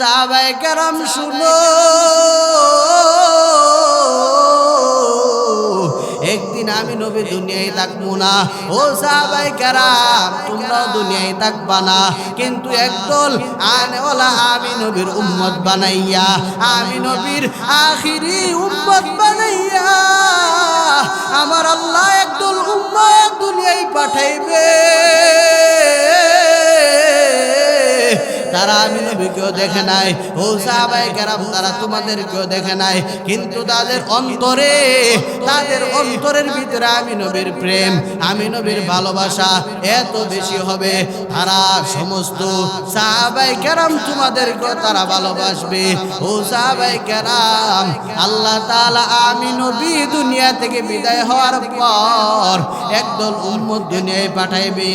সাহাবাই কেরাম শুনো। একদিন আমি নবী দুনিয়ায় থাকব না। ও সাহাবাই কেরাম তোমরাও দুনিয়ায় থাকবা না। কিন্তু একদল আনেওয়ালা আমি নবীর উম্মত বানাইয়া আমি নবীর আখিরি উম্মত বানাইয়া আমার আল্লাহ একদল উম্মত দুনিয়ায় পাঠাইবে। তারা আমি নবীকেও দেখে নাই, ও সাহাবাই কেরাম তারা তোমাদেরকেও দেখে নাই, কিন্তু তাদের অন্তরে, তাদের অন্তরের ভিতরে আমি নবীর প্রেম, আমি নবীর ভালোবাসা এত বেশি হবে, তারা সমস্ত সাহাবাই কেরাম তোমাদেরকেও তারা ভালোবাসবে। ও সাহাবাই কেরাম, আল্লাহ তালা আমি নবী দুনিয়া থেকে বিদায় হওয়ার পর একদল উম্মত দুনিয়ায় পাঠাইবে।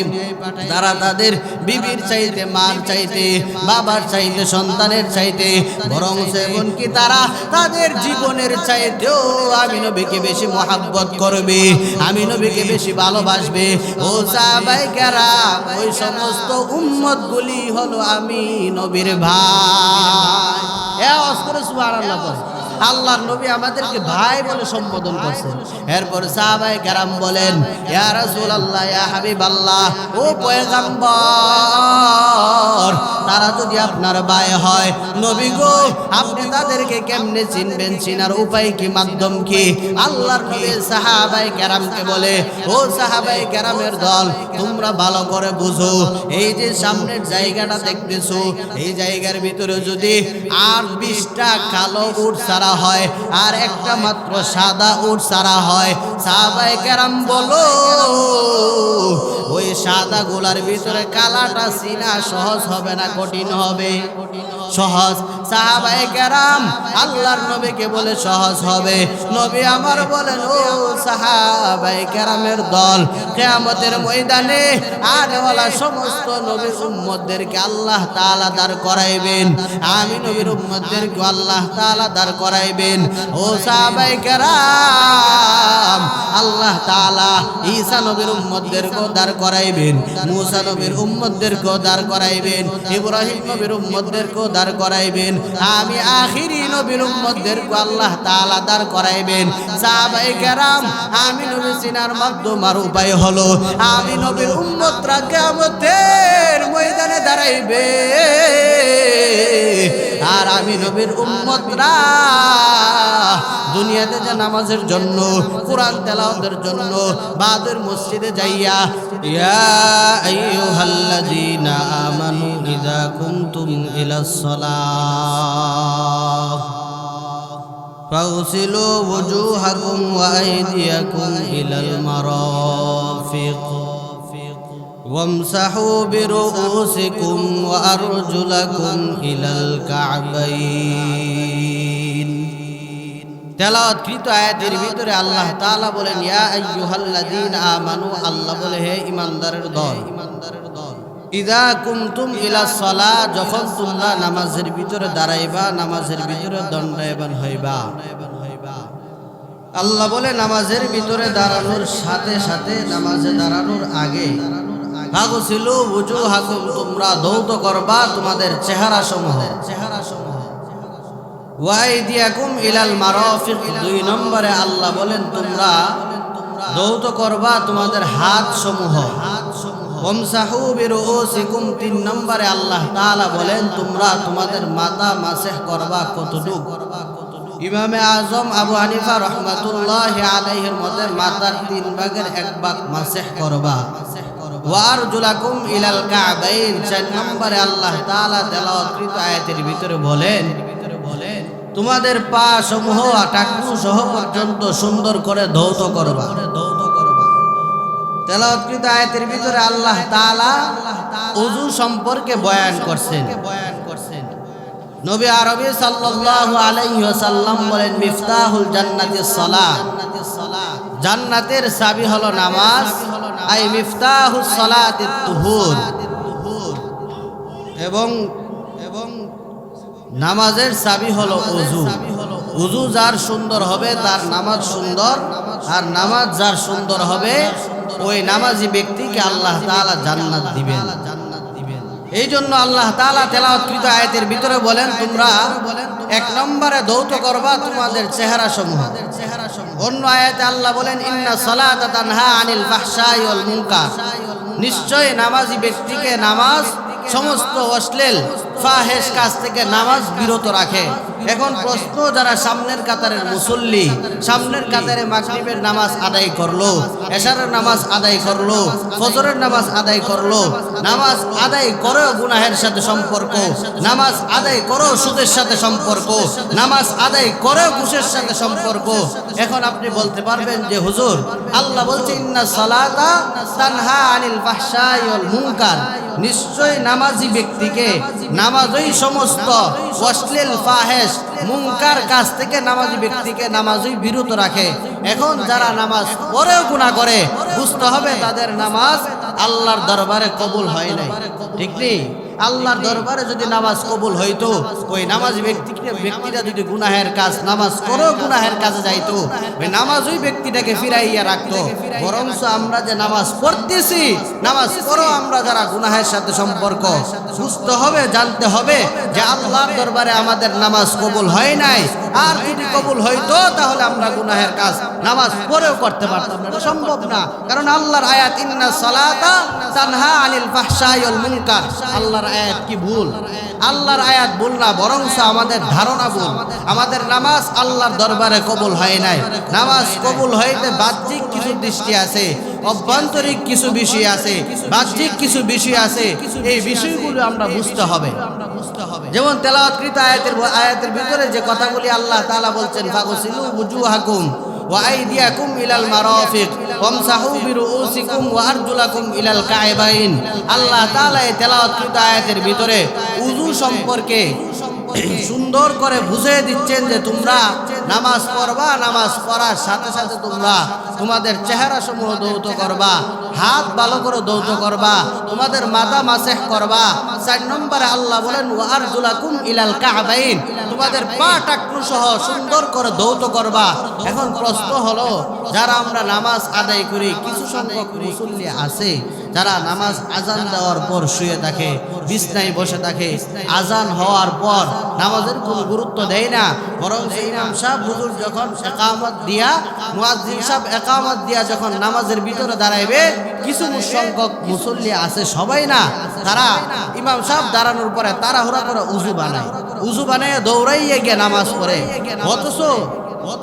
তারা তাদের বিবির চাইতে, মার চাইতে বাবার চাইতে, সন্তানের চাইতে, বরং এমনকি তারা তাদের জীবনের চাইতেও আমি নবীকে বেশি মহাব্বত করবে, আমি নবীকে বেশি ভালোবাসবে। ও সাহাবাই কেরাম ওই সমস্ত উম্মত গুলি হলো আমি নবীর ভাই। এ অস্করে সুবহানাল্লাহ আল্লাহর নবী আমাদেরকে ভাই বলে সম্বোধন করছেন। এরপর সাহাবাই কেরাম বলেন, ইয়া ইয়া ও পয়গম্বর, তারা যদি আপনার ভাই হয়, নবী গো, আপনি তাদেরকে কেমনে চিনবেন? চিনার উপায় কি, মাধ্যম কি? আল্লাহর নবী সাহাবাই কেরামকে বলে, ও সাহাবাই কেরামের দল, তোমরা ভালো করে বুঝো, এই যে সামনের জায়গাটা দেখতেছো, এই জায়গার ভিতরে যদি আর বিশটা কালো উট সারা হয়, আর একটা মাত্র সাদা উট সারা হয়। সাহাবাই কেরাম বলো, ওই সাদা গোলার ভিতরে কালাটা চিনা সহজ হবে না কঠিন হবে? সহজ। সাহাবাই কেরাম আল্লাহর নবীকে বলে, সহজ হবে। নবী আমার বলেন, ও সাহাবাই কেরামের দল, কেয়ামতের ময়দানে আনেওয়ালা সমস্ত নবীর উম্মতদেরকে আল্লাহ তাআলা দাঁড় করাইবেন। আমি নবীর উম্মতদেরকে আল্লাহ তাআলা দাঁড় করাইবেন ও সাহাবাই কেরাম, আল্লাহ তাআলা ঈসা নবীর উম্মতদেরকে দাঁড় করাইবেন, মুসা নবীর উম্মতদেরকে দাঁড় করাইবেন, ইব্রাহিম নবীর উম্মতদেরকে দাঁড় করাইবেন, আমি আখিরি নবীর উম্মতদেরকে আল্লাহ তাআলা দাঁড় করাইবেন। সাহাবাই কেরাম, আমি নবী সিনার মাধ্যম আর উপায় হলো, আমি নবীর উম্মতরা কিয়ামতের ময়দানে দাঁড়াইবে। আমি নবীর উম্মতরা দুনিয়াতে যে নামাজের জন্য, কোরআন তেলাওয়াতের জন্য বাদের মসজিদে যাইয়া, ইয়া আইয়ুহাল্লাযীনা আমানু ইযা কুনতুম ইলাস সালাহ। ফাউসিলু ওয়াজুহাকুম ওয়া আইদিয়াকুম ইলাল মারাফিক। وامسحوا برؤوسكم وأرجلكم إلى الكعبين তেলাওয়াতকৃত আয়াতের ভিতরে আল্লাহ তাআলা বলেন ইয়া আইয়ুহাল্লাযীনা আমানু আল্লাহ বলে হে ঈমানদারের দল ইদা কুমতুম ইলা সলা যখন তোমরা নামাজের ভিতরে দাঁড়াইবা নামাজের ভিতরে দণ্ডায়বান হইবা আল্লাহ বলে নামাজের ভিতরে দাঁড়ানোর সাথে সাথে নামাজে দাঁড়ানোর আগে হাগু ছিল বুঝু হাকুম তোমরা দৌত করবা তোমাদের চেহারা সমূহ চেহারা সমূহ ওয়াইদিয়াকুম ইলাল মারাফিক, দুই নম্বরে আল্লাহ বলেন, তোমরা দৌত করবা তোমাদের হাত সমূহ ওমসাহু বিরুসিকুম তিন নম্বরে আল্লাহ তাআলা বলেন, তোমরা তোমাদের মাথা মাসেহ করবা কতটুক। ইমামে আজম আবু হানিফা রহমাতুল্লাহ আলাইহির মতে, মাথার তিন ভাগের এক ভাগ মাসেহ করবা। ভিতরে তোমাদের পা সমূহ টাকু সহ পর্যন্ত সুন্দর করে ধৌত করবা। ধৌত করবা আয়াতের ভিতরে আল্লাহ তাআলা ওযু সম্পর্কে বয়ান করছেন বয়ান করছেন। নবী আরবি সাল্লাল্লাহু আলাইহি ওয়াসাল্লাম বলেন, মিফতাহুল জান্নাতিস সালাত জান্নাতের চাবি হলো নামাজ, আই মিফতাহুস সালাতিত তুহুর। এবং এবং নামাজের চাবি হলো উজু যার সুন্দর হবে, তার নামাজ সুন্দর, আর নামাজ যার সুন্দর হবে, ওই নামাজি ব্যক্তিকে আল্লাহ তাআলা জান্নাত দিবেন। এই জন্য আল্লাহ তালা তেলাওয়াতকৃত আয়াতের ভিতরে বলেন, তোমরা এক নম্বরে দৌত করবা তোমাদের চেহারা সমূহ অন্য আয়াতে আল্লাহ বলেন, ইন্না সালাত আনিল নিশ্চয় নামাজি ব্যক্তিকে নামাজ সমস্ত অশ্লীল ফাহেশ কাজ থেকে নামাজ বিরত রাখে। এখন প্রশ্ন যারা সামনের কাতারের মুসল্লি, সামনের কাতারে মাগরিবের নামাজ আদায় করল, এশারের নামাজ আদায় করল, ফজরের নামাজ আদায় করল, নামাজ আদায় করেও গুনাহের সাথে সম্পর্ক, নামাজ আদায় করেও সুদের সাথে সম্পর্ক, নামাজ আদায় করেও ঘুষের সাথে সম্পর্ক। এখন আপনি বলতে পারবেন যে, হুজুর, আল্লাহ বলছে, ইন্না সালাতা তানহা আনিল ফাহশাই ওয়াল মুনকার। নিশ্চয় নামাজি ব্যক্তিকে, নামাজই সমস্ত অশ্লীল ফাহেস মুঙ্কার কাছ থেকে নামাজি ব্যক্তিকে নামাজই বিরত রাখে। এখন যারা নামাজ পরেও গুণা করে, বুঝতে হবে তাদের নামাজ আল্লাহর দরবারে কবুল হয় নাই। ঠিক নেই? আল্লাহর দরবারে যদি নামাজ কবুল হইতো ওই নামাজ ব্যক্তিকে ব্যক্তিটা যদি গুনাহের কাজ নামাজ করো গুনাহের কাজে যাইতো ওই নামাজ ওই ব্যক্তিটাকে ফিরাইয়া রাখতো। বরঞ্চ আমরা যে নামাজ পড়তেছি নামাজ পড়ো আমরা যারা গুনাহের সাথে সম্পর্ক। সুস্থ হবে জানতে হবে যে আল্লাহর দরবারে আমাদের নামাজ কবুল হয় নাই। আর যদি কবুল হইতো, তাহলে আমরা গুনাহের কাজ নামাজ পড়েও করতে পারতাম না। সম্ভব না। কারণ আল্লাহর আয়াত, ইন্না সালাতা তানহা আনিল ফাহশাই ওয়াল মুনকার। আল্লাহর আয়াত কি ভুল? আল্লাহর আয়াত ভুল না বরং আমাদের ধারণা ভুল। আমাদের নামাজ আল্লাহর দরবারে কবুল হয় নাই। নামাজ কবুল হইতে বাহ্যিক কিছু দৃষ্টি আছে, অভ্যন্তরিক কিছু বিষয় আছে, বাহ্যিক কিছু বিষয় আছে। এই বিষয়গুলো আমরা বুঝতে হবে। যেমন তেলাওয়াতকৃত আয়াতের আয়াতের ভিতরে যে কথাগুলি আল্লাহ তাআলা বলছেন, ফাগসিলু বুজুহাকুম ওয়াইদিয়াকুম ইলাল মারাফিক, ওয়ামসাহু বিরুউসিকুম ওয়া আরজুলাকুম ইলাল কায়বাইন। আল্লাহ তাআলা এই তেলাওয়াতকৃত আয়াতের ভিতরে উযু সম্পর্কে সুন্দর করে বুঝিয়ে দিচ্ছেন যে তোমরা নামাজ পড়বা, নামাজ পড়ার সাথে সাথে তোমরা তোমাদের চেহারা সমূহ দৌত করবা। হাত ভালো করে দৌত করবা, তোমাদের মাথা মাসেহ করবা। চার নম্বরে আল্লাহ বলেন ওয়ার জুলাকুম ইলাল কাহবাইন তোমাদের পা টাকরু সহ সুন্দর করে দৌত করবা। এখন প্রশ্ন হলো, যারা আমরা নামাজ আদায় করি, কিছু সংখ্যক মুসল্লি আছে যারা নামাজ আজান দেওয়ার পর শুয়ে থাকে, বিছনায় বসে থাকে। আজান হওয়ার পর নামাজের কোনো গুরুত্ব দেয় না। বরং ইমাম সাহেব হুজুর যখন একামত দিয়া, মুয়াজ্জিন সাহেব একামত দিয়া যখন নামাজের ভিতরে দাঁড়াইবে কিছু সংখ্যক মুসল্লি আছে, সবাই না, তারা ইমাম সাহেব দাঁড়ানোর পরে তারা হুরা করে উজু বানায়। উজু বানায় দৌড়াইয়ে গিয়ে নামাজ পড়ে। অথচ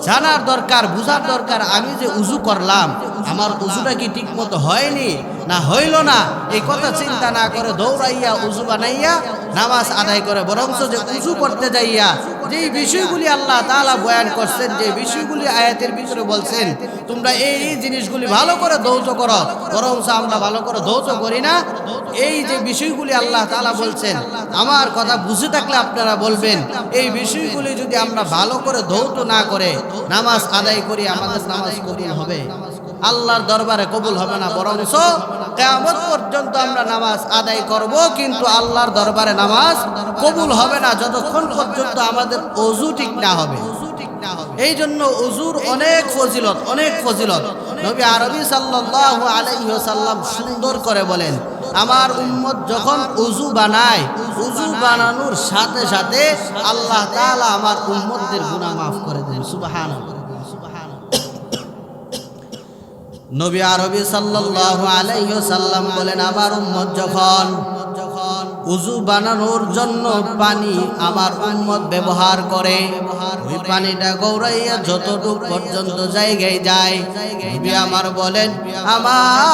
জানার দরকার, বুঝার দরকার, আমি যে উজু করলাম, আমার উজুটা কি ঠিক মতো হয়নি? না হইল না। এই কথা চিন্তা না করে দৌড়াইয়া উজু বানাইয়া নামাজ আদায় করে, বরঞ্চ যে উজু করতে যাইয়া, যেই বিষয়গুলি আল্লাহ তাআলা বয়ান করছেন, যে বিষয়গুলি আয়াতের ভিতরে বলছেন, তোমরা এই এই জিনিসগুলি ভালো করে দৌত করো, বরঞ্চ আমরা ভালো করে দৌত করি না। এই যে বিষয়গুলি আল্লাহ তালা বলছেন, আমার কথা বুঝে থাকলে আপনারা বলবেন, এই বিষয়গুলি যদি আমরা ভালো করে দৌত না করে নামাজ আদায় করি, আমাদের নামাজ কবুল হবে। আল্লাহর দরবারে কবুল হবে না, বরঞ্চ কেয়ামত পর্যন্ত আমরা নামাজ আদায় করব, কিন্তু আল্লাহর দরবারে নামাজ কবুল হবে না, যতক্ষণ পর্যন্ত আমাদের অজু ঠিক না হবে। এই জন্য অজুর অনেক ফজিলত অনেক ফজিলত। নবী আরবি সাল্লাল্লাহু আলাইহি ওয়াসাল্লাম সুন্দর করে বলেন, আমার উম্মত যখন উজু বানায় উজু বানানোর সাথে সাথে আল্লাহ তাআলা আমার উম্মতদের গুনাহ মাফ করে দেন। সুবহানাল্লাহ। নবী আরবি সাল্লাল্লাহু আলাইহি সাল্লাম বলেন, আমার উম্মত যখন উজু বানানোর জন্য পানি আমার উম্মত ব্যবহার করে, ওই পানিটা গৌরাইয়া যতটুক পর্যন্ত জায়গায় যায়, নবী আমার বলেন, আমার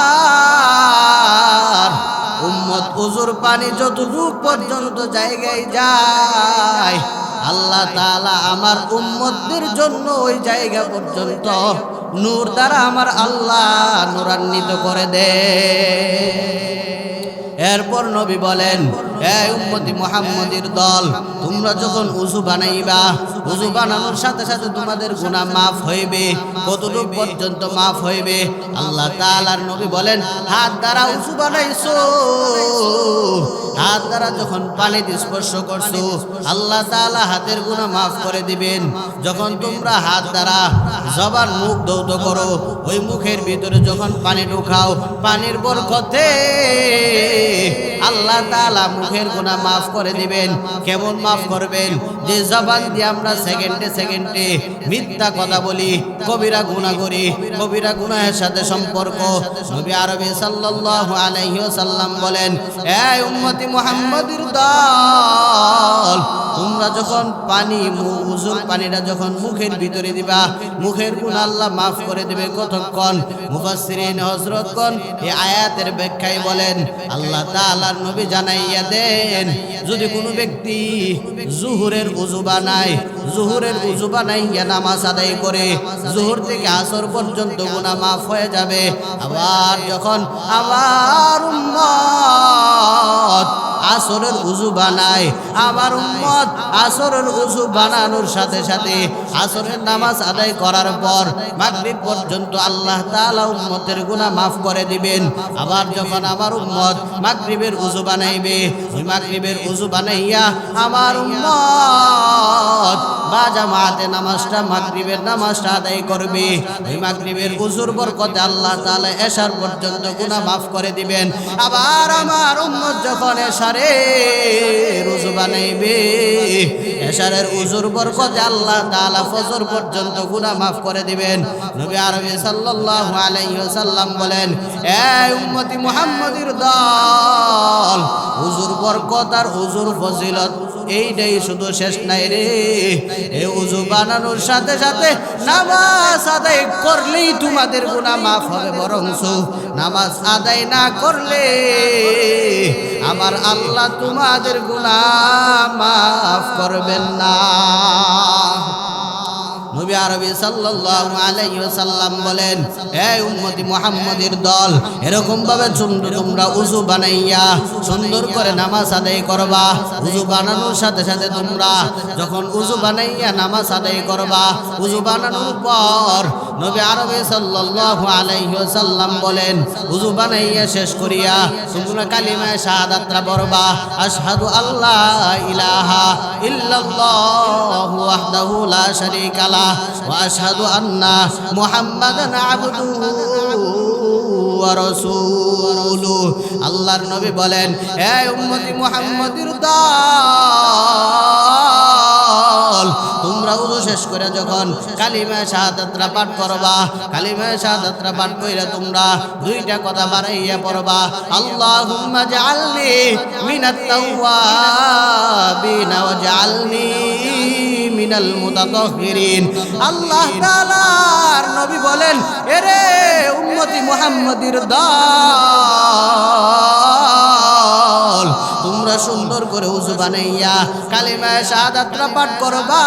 উম্মত উজুর পানি যতটুক পর্যন্ত জায়গায় যায় আল্লাহ তালা আমার উম্মতদের জন্য ওই জায়গা পর্যন্ত নূর দ্বারা আমার আল্লাহ নূরান্বিত করে দে। এরপর নবী বলেন মুহাম্মদের দল, তোমরা যখন উজু বানাইবা উজু বানানোর সাথে সাথে তোমাদের গুনাহ মাফ হইবে, কতটুক পর্যন্ত মাফ হইবে? আল্লাহ তাআলার নবী বলেন, হাত দ্বারা উজু বানাইছো। হাত দ্বারা যখন পানিতে স্পর্শ করছ আল্লাহ তাআলা হাতের গুনাহ মাফ করে দিবেন। যখন তোমরা হাত দ্বারা জবান মুখ দৌত করো ওই মুখের ভিতরে যখন পানি ঢুকাও পানির বরকতে আল্লাহ তাআলা মুখের গুনাহ মাফ করে দিবেন। কেমন মাফ করবেন? যে জবান দিয়ে আমরা সেকেন্ডে সেকেন্ডে মিথ্যা কথা বলি কবিরা গুনাহ করি কবিরা গুনাহের সাথে সম্পর্ক। নবী আরবি সাল্লাল্লাহু আলাইহি ওয়াসাল্লাম বলেন এই উম্মতি মুহাম্মাদির দল। তোমরা যখন পানি, মু- উজুর পানিটা যখন মুখের ভিতরে দিবা, মুখের গুণ আল্লাহ মাফ করে দেবে। কতক্ষণ? মুফাসসিরিন হযরতগণ এই আয়াতের ব্যাখ্যায় বলেন, আল্লাহ তাআলার নবী জানাইয়া দেন, যদি কোনো ব্যক্তি জুহুরের উজু বানায়, জুহুরের উজু বানাইয়া নামাজ আদায় করে, জুহুর থেকে আসর পর্যন্ত গুনাহ মাফ হয়ে যাবে। আবার যখন, আবার উম্মত আসরের উজু বানায়। আমার উম্মত আসরের উজু বানানোর সাথে সাথে আসরের নামাজ আদায় করার পর মাগরিব পর্যন্ত আল্লাহ তাআলা উম্মতের গুনাহ মাফ করে দিবেন। আবার যখন আমার উম্মত মাগরিবের উজু বানাইবে, ওই মাগরিবের উজু বানাইয়া আমার উম্মত বা জামাতে নামাজটা, মাগরিবের নামাজটা আদায় করবে। ওই মাগরিবের উজুর বরকতে আল্লাহ তাআলা এশার পর্যন্ত গুনাহ মাফ করে দিবেন। আবার আমার উম্মত যখন এশারে রুজু বানাইবে। এশারের উজুর বরকতে আল্লাহ তাআলা ফজর পর্যন্ত গুনাহ মাফ করে দিবেন। নবী আরবি সাল্লাল্লাহু আলাইহি ওয়াসাল্লাম বলেন, এই উম্মতি মুহাম্মাদির দল হুজুর বরকত আর হুজুর ফজিলত এইটাই শুধু শেষ নাই রে। এ উজু বানানোর সাথে সাথে নামাজ আদায় করলেই তোমাদের গুনাহ মাফ হবে বরংস নামাজ আদায় না করলে আমার আল্লাহ তোমাদের গুণা মাফ করবেন না। নবী আরবি সাল্লাল্লাহু আলাইহি ওয়াসাল্লাম বলেন হে উম্মতি মুহাম্মাদের দল এরকম ভাবে সুন্দর তোমরা উযু বানাইয়া, সুন্দর করে নামাজ আদায় করবা। উযু বানানোর সাথে সাথে তোমরা যখন উযু বানাইয়া নামাজ আদায় করবা, উযু বানানোর পর নবী আরবি সাল্লাল্লাহু আলাইহি ওয়াসাল্লাম বলেন, উযু বানাইয়া শেষ করিয়া তোমরা কালিমা শাহাদাতরা পড়বা। আশহাদু আল্লাহ ইলাহা ইল্লাল্লাহু ওয়াহদাহু লা শারীকা লা মুহাম্মাদান আবদুহু ওয়া রাসূলুহু আল্লাহর নবী বলেন হে উম্মতি দল, তোমরা শেষ করে যখন কালিমা শাহাদাতরা পাঠ করবা, কালিমা শাহাদাতরা পাঠ কইরা তোমরা দুইটা কথা বাড়াইয়া পড়বা, আল্লাহুম্মা জাআলনি মিনাত তাওয়াবিন ওয়া জাআলনি মিনাল মুতাতাহহিরিন আল্লাহ তাআলার নবী বলেন, এরে উম্মতি মুহাম্মাদির দল, তোমরা সুন্দর করে উজু বানাইয়া কালিমায় শাহাদাতরা পাঠ করবা।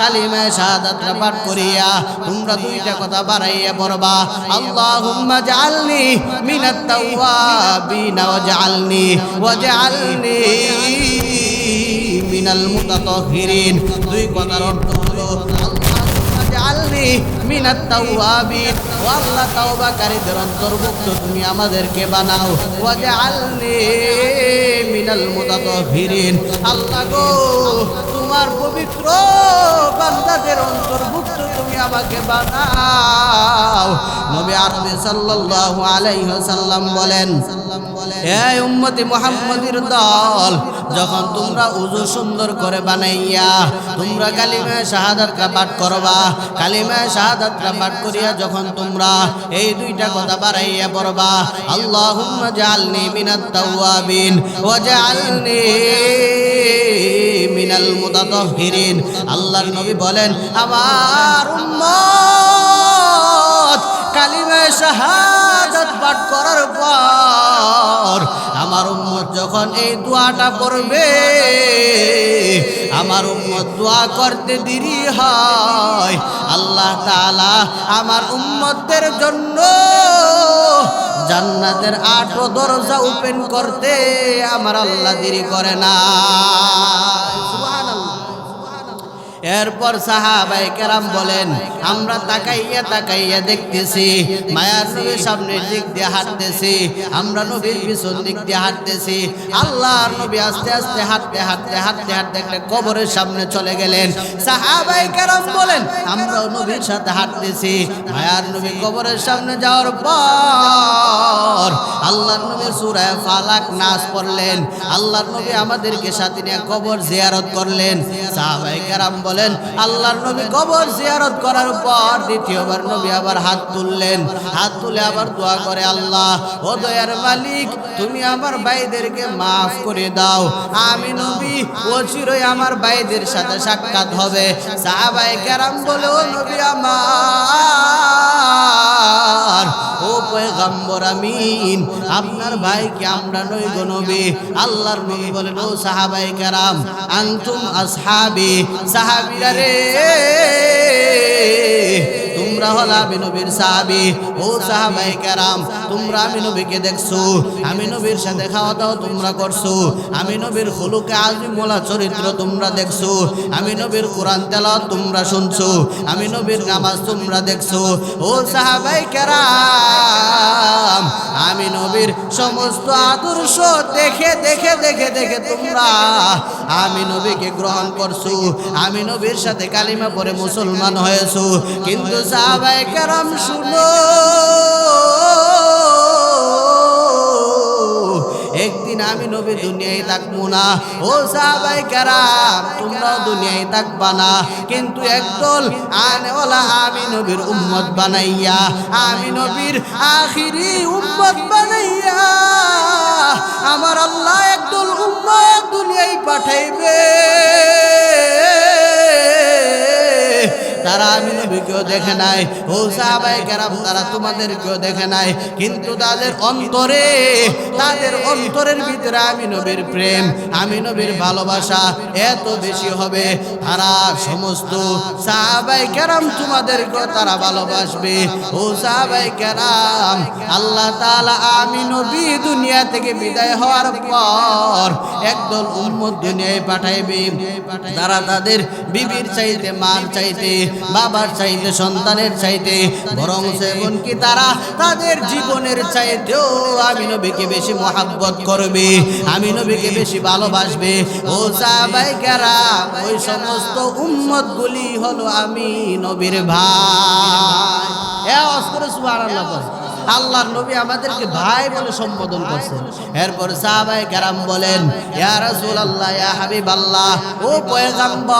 কালিমায় শাহাদাতরা পাঠ করিয়া তোমরা দুইটা কথা বাড়াইয়া পড়বা, আল্লাহুম্মা জাআলনি মিনাত তাওয়াবিন ওয়া জাআলনি ওয়া জাআলনি মিনাল মুতাতাহহিরিন দুই কথার অর্থ হলো আল্লাহ অন্তর্ভুক্ত তুমি আমাদেরকে বানাও। মিনাল মুতাতাহহিরিন আল্লাহ গো, তোমার পবিত্র আমাকে বানাও। নবী আরবি সাল্লাল্লাহু আলাইহি ওয়াসাল্লাম বলেন হে উম্মতি মুহাম্মাদির দল, যখন তোমরা উজু সুন্দর করে বানাইয়া, তোমরা কালিমা শাহাদাতটা পাঠ করবা, কালিমা শাহাদাতটা পাঠ করিয়া যখন তোমরা এই দুইটা কথা বাড়াইয়া পড়বা, আল্লাহুম্মা জাআলনি মিনাত তাওয়াবিন ওয়া জাআলনি মিনাল মুতাতাহহিরিন আল্লাহর নবী বলেন, আমার উম্মত কালিমা শাহাদাত পাঠ করার পর আমার উম্মত যখন এই দোয়াটা পড়বে, আমার উম্মত দোয়া করতে দেরি হয় আল্লাহ তাআলা আমার উম্মতদের জন্য জান্নাতের আট দরজা ওপেন করতে আমার আল্লাহ দেরি করে না। এরপর সাহাবাই কেরাম বলেন, আমরা তাকাইয়া তাকাইয়া দেখতেছি, মায়ার নবীর সামনের দিক দিয়ে হাঁটতেছি, আমরা নবীর পিছন দিক দিয়ে হাঁটতেছি। আল্লাহর নবী আস্তে আস্তে হাঁটতে হাঁটতে হাঁটতে হাঁটতে একটা কবরের সামনে চলে গেলেন। সাহাবাই কেরাম বলেন, আমরাও নবীর সাথে হাঁটতেছি। মায়ার নবী কবরের সামনে যাওয়ার পর সূরায়ে ফালাক নাস পড়লেন আল্লাহর নবী আমাদেরকে সাথে নিয়ে কবর জিয়ারত করলেন। বলেন, আল্লাহর নবী কবর জিয়ারত করার পর দ্বিতীয়বার নবী আবার হাত তুললেন। হাত তুলে আবার দোয়া করে, আল্লাহ, ও দয়ার মালিক, তুমি আমার ভাইদেরকে মাফ করে দাও। আমি নবী চিরই আমার ভাইদের সাথে সাক্ষাৎ হবে। সাহাবাই কেরাম বলে, ও নবী আমার, ও পয়গম্বর আমিন, আপনার ভাইকে আমরা নই গো নবী। আল্লাহর নবী বলেন, ও সাহাবাই কারাম, আনতুম আসহাবি, সাহাবিরা রে। তোমরা হল আমি নবীর সাহাবি। ও সাহাবাই কারাম, তোমরা আমি নবীকে দেখছ। আমি নবীর সাথে খাওয়া দাওয়া তোমরা করছ। আমি নবীর হলুকে আজিমোলা চরিত্র তোমরা দেখছ। আমি নবীর কোরআন তেলাওয়াত তোমরা শুনছো। আমি নবীর নামাজ তোমরা দেখছ। ও সাহাবাই কারাম, আমি নবীর সমস্ত আদর্শ দেখে দেখে দেখে দেখে তোমরা আমি নবীকে গ্রহণ করছ। আমি নবীর সাথে কালিমা পরে মুসলমান হয়েছো। কিন্তু সাহাবাই কারাম শুনো। একদিন আমি নবী দুনিয়ায় থাকব না। ও সাহাবাই কারাম, তোমরাও দুনিয়ায় থাকবা না। কিন্তু একদল আনেওয়ালা আমি নবীর উম্মত বানাইয়া, আমি নবীর আখিরি উম্মত বানাইয়া, আমার আল্লাহ একদল উম্মত দুনিয়ায় পাঠাইবে। তারা আমি নবীকেও দেখে নাই, ও সাহাবাই কেরাম তারা তোমাদেরকেও দেখে নাই, কিন্তু তাদের অন্তরে, তাদের অন্তরের ভিতরে আমি নবীর প্রেম, আমি নবীর ভালোবাসা এত বেশি হবে, তারা সমস্ত সাহাবাই কেরাম তোমাদেরকেও তারা ভালোবাসবে। ও সাহাবাই কেরাম, আল্লাহ তালা আমি নবী দুনিয়া থেকে বিদায় হওয়ার পর একদল উম্মত দুনিয়ায় পাঠাইবে। তারা তাদের বিবির চাইতে, মার চাইতে বাবার চাইতে, সন্তানের চাইতে, বরং এমনকি তারা তাদের জীবনের চাইতেও আমি নবীকে বেশি মহাব্বত করবে, আমি নবীকে বেশি ভালোবাসবে ও সাহাবাই কেরাম, ওই সমস্ত উম্মত গুলি হলো আমি নবীর ভাই এ অস্করে সুবহানাল্লাহ। আল্লাহর নবী আমাদেরকে ভাই বলে সম্বোধন করছেন। এরপর সাহাবাই কারাম বলেন, ইয়া ইয়া ও পয়গম্বর,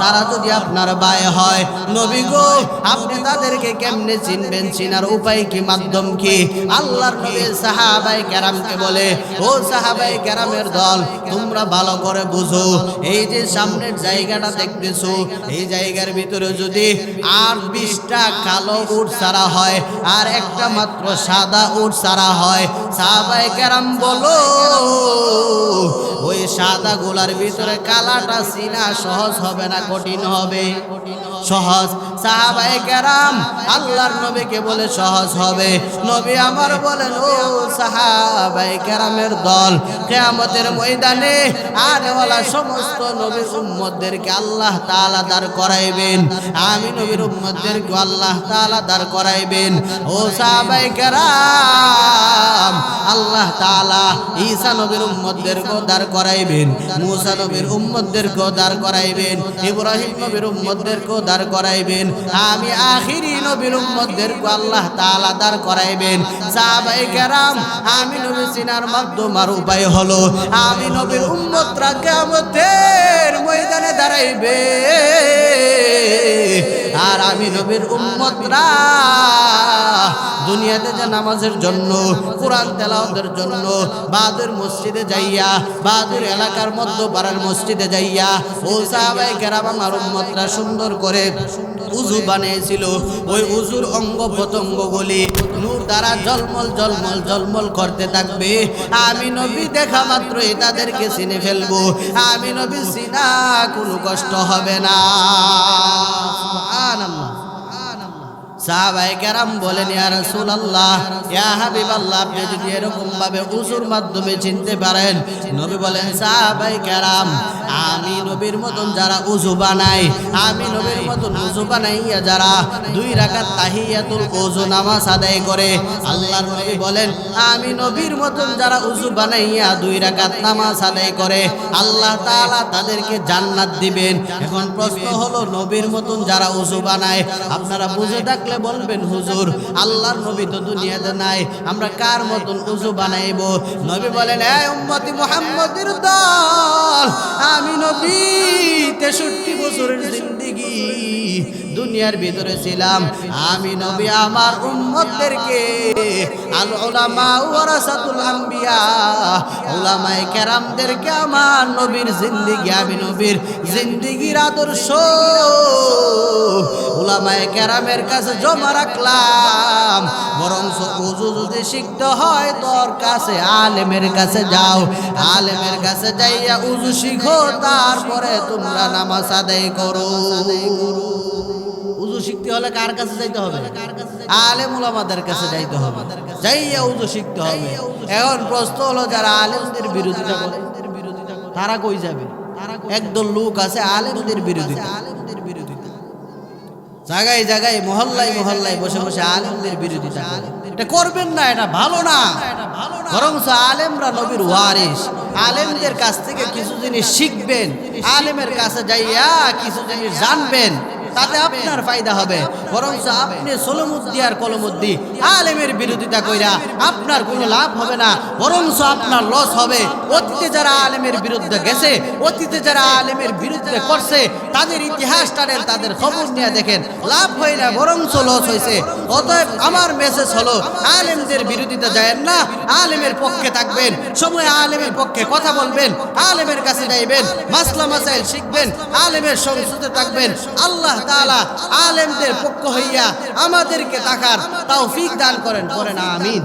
তারা যদি আপনার ভাই হয়, নবী গো, আপনি তাদেরকে কেমনে চিনবেন? চিনার উপায় কি, মাধ্যম কি? আল্লাহর নবী বলে, ও দল, তোমরা ভালো করে বুঝো, এই যে সামনের জায়গাটা দেখতেছো, এই জায়গার ভিতরে যদি আর বিশটা কালো উট সারা হয়, আর একটা মাত্র সাদা উট সারা হয়। সাহাবাই কেরাম বলো, ওই সাদা গোলার ভিতরে কালাটা চিনা সহজ হবে না কঠিন হবে? সহজ। সাহাবাই কেরাম আল্লাহর নবীকে বলে, সহজ হবে। নবী আমার বলেন, ও সাহাবাই কেরামের দল, কেয়ামতের ময়দানে আনেওয়ালা সমস্ত নবীর উম্মতদেরকে আল্লাহ তাআলা দাঁড় করাইবেন। আমি নবীর উম্মতদেরকে আল্লাহ তাআলা দাঁড় করাইবেন ও সাহাবাই কেরাম, আল্লাহ তাআলা ঈসা নবীর উম্মতদেরকে দাঁড় করাইবেন, মুসা নবীর উম্মতদেরকে দাঁড় করাইবেন, ইব্রাহিম নবীর উম্মতদেরকে দাঁড় করাইবেন, আমি আখিরি নবীর উম্মতদেরকে আল্লাহ তাআলা দাঁড় করাইবেন। সাহাবাই কেরাম, আমি নবী সিনার মাধ্যম আর উপায় হলো, আমি নবীর উম্মতরা কিয়ামতের ময়দানে দাঁড়াইবে। আর আমি নবীর উম্মতরা। দুনিয়াতে যে নামাজের জন্য, কোরআন তেলাওদের জন্য, বাহাদুর মসজিদে যাইয়া, বাহাদুর এলাকার মধ্য পাড়ার মসজিদে যাইয়া, ও সাহাবাই কেরাম আমার উম্মতরা সুন্দর করে উজু বানিয়েছিল। ওই উজুর অঙ্গ প্রত্যঙ্গগুলি নূর দ্বারা জলমল জলমল জলমল করতে থাকবে। আমি নবী দেখা মাত্রই তাদেরকে চিনে ফেলব। আমি নবী চিনা কোনো কষ্ট হবে না। সুবহানাল্লাহ। বলেন রাসূলুল্লাহ, ইয়া যদি এরকম ভাবে উজুর মাধ্যমে চিনতে পারেন। নবী বলেন আমি নবীর মতন যারা উজু বানায় আমি নবীর মতন উজু বানাইয়া যারা দুই রাকাত তাহিয়াতুল নামাজ আদায় করে নবী বলেন, আমি নবীর মতন যারা বানাইয়া দুই রাকাত করে, আল্লাহ তাআলা তাদেরকে জান্নাত দিবেন। এখন প্রশ্ন হলো, নবীর মতন যারা উজু বানায়, আপনারা বুঝে থাকলে বলবেন, হুজুর, আল্লাহর নবী তো দুনিয়াতে নাই, আমরা কার মতন উজু বানাইব? নবী বলেন এই উম্মতি মুহাম্মদের দল, আমি নবী, তেষট্টি বছরের জিন্দিগি, দুনিয়ার ভিতরে ছিলাম, আমি নবী আমার উম্মতদেরকে, আল উলামা ওয়ারাসাতুল আম্বিয়া, উলামায়ে কেরামদেরকে আমার নবীর জিন্দিগি, আমি নবীর জিন্দিগির আদর্শ উলামায়ে কেরামের কাছে জমা রাখলাম। বরং উজু যদি শিখতে হয়, তোর কাছে আলেমের কাছে যাও। আলেমের কাছে যাইয়া উজু শিখো, তারপরে তোমরা নামাজ আদায় করো। উজু শিখতে হলে কার কাছে যাইতে হবে? আলেম উলামাদের কাছে যাইতে হবে। যাইয়া উজু শিখতে হবে। এখন প্রশ্ন হলো, যারা আলেমদের বিরোধিতা করে, তারা কই যাবে? একদল লোক আছে আলেমদের বিরোধিতা। জায়গায় জায়গায় মহল্লায় মহল্লায় বসে বসে আলেমদের বিরোধিতা। এটা করবেন না, এটা ভালো না। বরং আলেমরা নবীর ওয়ারিস আলেমদের কাছ থেকে কিছু জিনিস শিখবেন। আলেমের কাছে যাইয়া কিছু জিনিস জানবেন। তাতে আপনার ফায়দা হবে। বরং আপনি সলমুদ্দি আর কলমুদ্দি আলেমের বিরোধিতা কইরা আপনার কোনো লাভ হবে না। বরং আপনার লস হবে। অতীতে যারা আলেমের বিরুদ্ধে গেছে, অতীতে যারা আলেমের বিরুদ্ধে করছে, তাদের ইতিহাস টানেন তাদের খবর নিয়ে দেখেন, লাভ হয় না বরং লস হয়েছে অতএব আমার মেসেজ হলো, আলেমদের বিরোধিতা যায় না, আলেমের পক্ষে থাকবেন, সময় আলেমের পক্ষে কথা বলবেন, আলেমের কাছে যাইবেন, মাসলা মাসাইল শিখবেন, আলেমের সংসদে থাকবেন, আল্লাহ তাআলা আলেমদের পক্ষ হইয়া আমাদেরকে তাকার তাও ফিক দান করেন করেন আমিন।